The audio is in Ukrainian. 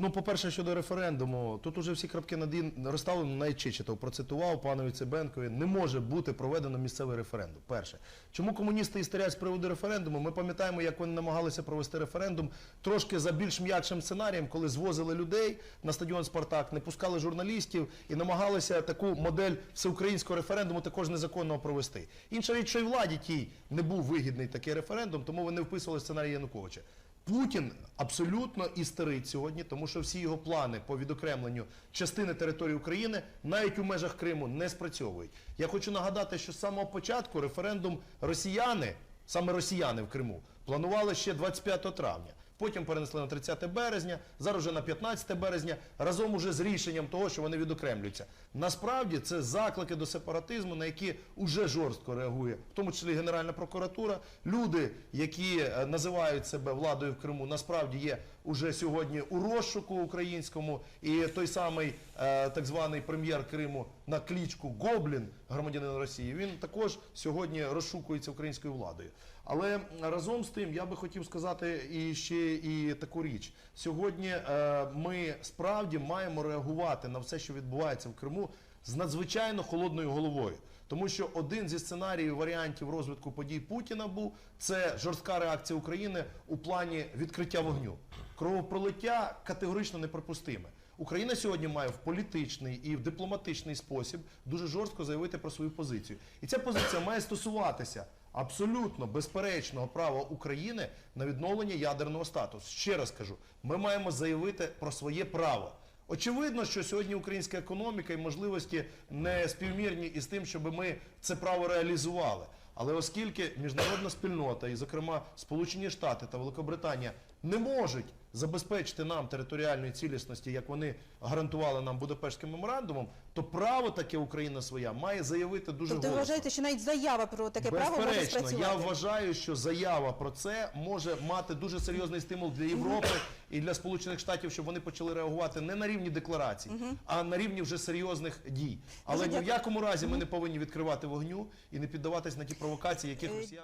ну, по-перше, щодо референдуму, тут уже всі крапки над «і» розставлені найчичитов. Процитував панові Цибенкові. Не може бути проведено місцевий референдум. Перше. Чому комуністи істерять з приводу референдуму? Ми пам'ятаємо, як вони намагалися провести референдум трошки за більш м'якшим сценарієм, коли звозили людей на стадіон Спартак, не пускали журналістів і намагалися таку модель всеукраїнського референдуму також незаконного провести. Інша річ, що й владі тій не був вигідний такий референдум, тому вони вписували сценарій Януковича. Путін абсолютно істерить сьогодні, тому що всі його плани по відокремленню частини території України навіть у межах Криму не спрацьовують. Я хочу нагадати, що з самого початку референдум росіяни, саме росіяни в Криму, планували ще 25 травня. Потім перенесли на 30 березня, зараз вже на 15 березня, разом уже з рішенням того, що вони відокремлюються. Насправді це заклики до сепаратизму, на які уже жорстко реагує, в тому числі Генеральна прокуратура. Люди, які е, називають себе владою в Криму, насправді є уже сьогодні у розшуку українському. І той самий е, так званий прем'єр Криму на клічку Гоблін, громадянин Росії, він також сьогодні розшукується українською владою. Але разом з тим я би хотів сказати і ще і таку річ. Сьогодні е, ми справді маємо реагувати на все, що відбувається в Криму, з надзвичайно холодною головою. Тому що один зі сценаріїв варіантів розвитку подій Путіна був це жорстка реакція України у плані відкриття вогню. Кровопролиття категорично неприпустиме. Україна сьогодні має в політичний і в дипломатичний спосіб дуже жорстко заявити про свою позицію. І ця позиція має стосуватися абсолютно безперечного права України на відновлення ядерного статусу. Ще раз кажу, ми маємо заявити про своє право. Очевидно, що сьогодні українська економіка і можливості не співмірні із тим, щоб ми це право реалізували. Але оскільки міжнародна спільнота, і, зокрема, Сполучені Штати та Великобританія, не можуть забезпечити нам територіальної цілісності, як вони гарантували нам Будапештським меморандумом, то право таке Україна своя має заявити дуже Тобто ви вважаєте, що навіть заява про таке право може Безперечно, спрацювати? я вважаю, що заява про це може мати дуже серйозний стимул для Європи і для Сполучених Штатів, щоб вони почали реагувати не на рівні декларацій, а на рівні вже серйозних дій. Але ні в якому разі ми не повинні відкривати вогню і не піддаватись на ті провокації, яких Росія. росіяни.